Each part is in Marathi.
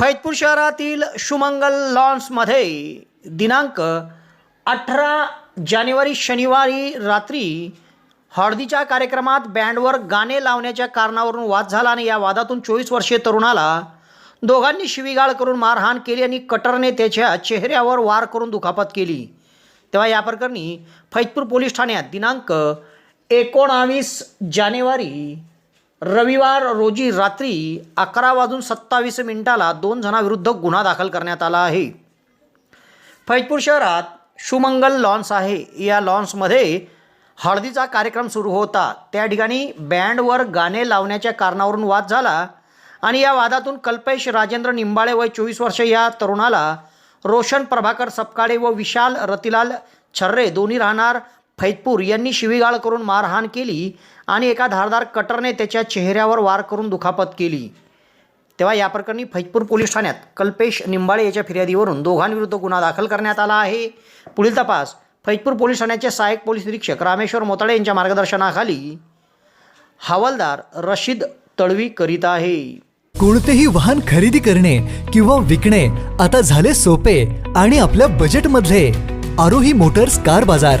फैजपूर शहरातील शुमंगल लॉन्समध्ये दिनांक अठरा जानेवारी शनिवारी रात्री हळदीच्या कार्यक्रमात बँडवर गाणे लावण्याच्या कारणावरून वाद झाला आणि या वादातून चोवीस वर्षीय तरुणाला दोघांनी शिवीगाळ करून मारहाण केली आणि कटरने त्याच्या चेहऱ्यावर वार करून दुखापत केली. तेव्हा या प्रकरणी फैजपूर पोलीस ठाण्यात दिनांक एकोणावीस जानेवारी रविवार रोजी रात्री अकरा वाजून सत्तावीस मिनिटाला दोन जणांविरुद्ध गुन्हा दाखल करण्यात आला आहे. फैजपूर शहरात शुमंगल लॉन्स आहे. या लॉन्समध्ये हळदीचा कार्यक्रम सुरू होता. त्या ठिकाणी बँडवर गाणे लावण्याच्या कारणावरून वाद झाला आणि या वादातून कल्पेश राजेंद्र निंबाळे वय चोवीस वर्ष या तरुणाला रोशन प्रभाकर सपकाळे व विशाल रतिलाल छर्रे दोन्ही राहणार फैजपूर यांनी शिवीगाळ करून मारहाण केली आणि एका धारदार कटरने त्याच्या चेहऱ्यावर वार करून दुखापत केली. तेव्हा या प्रकरणी फैजपूर पोलीस ठाण्यात कल्पेश निंबाळे याच्या फिर्यादीवरून दोघांविरुद्ध गुन्हा दाखल करण्यात आला आहे. पुढील तपास फैजपूर पोलीस ठाण्याचे सहाय्यक पोलीस निरीक्षक रामेश्वर मोताळे यांच्या मार्गदर्शनाखाली हवालदार रशीद तळवी करीत आहे. कोणतेही वाहन खरेदी करणे किंवा विकणे आता झाले सोपे आणि आपल्या बजेटमधले आरोही मोटर्स कार बाजार.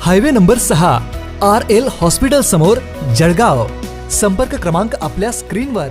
हायवे नंबर सहा आर एल हॉस्पिटल समोर जळगाव. संपर्क क्रमांक आपल्या स्क्रीनवर.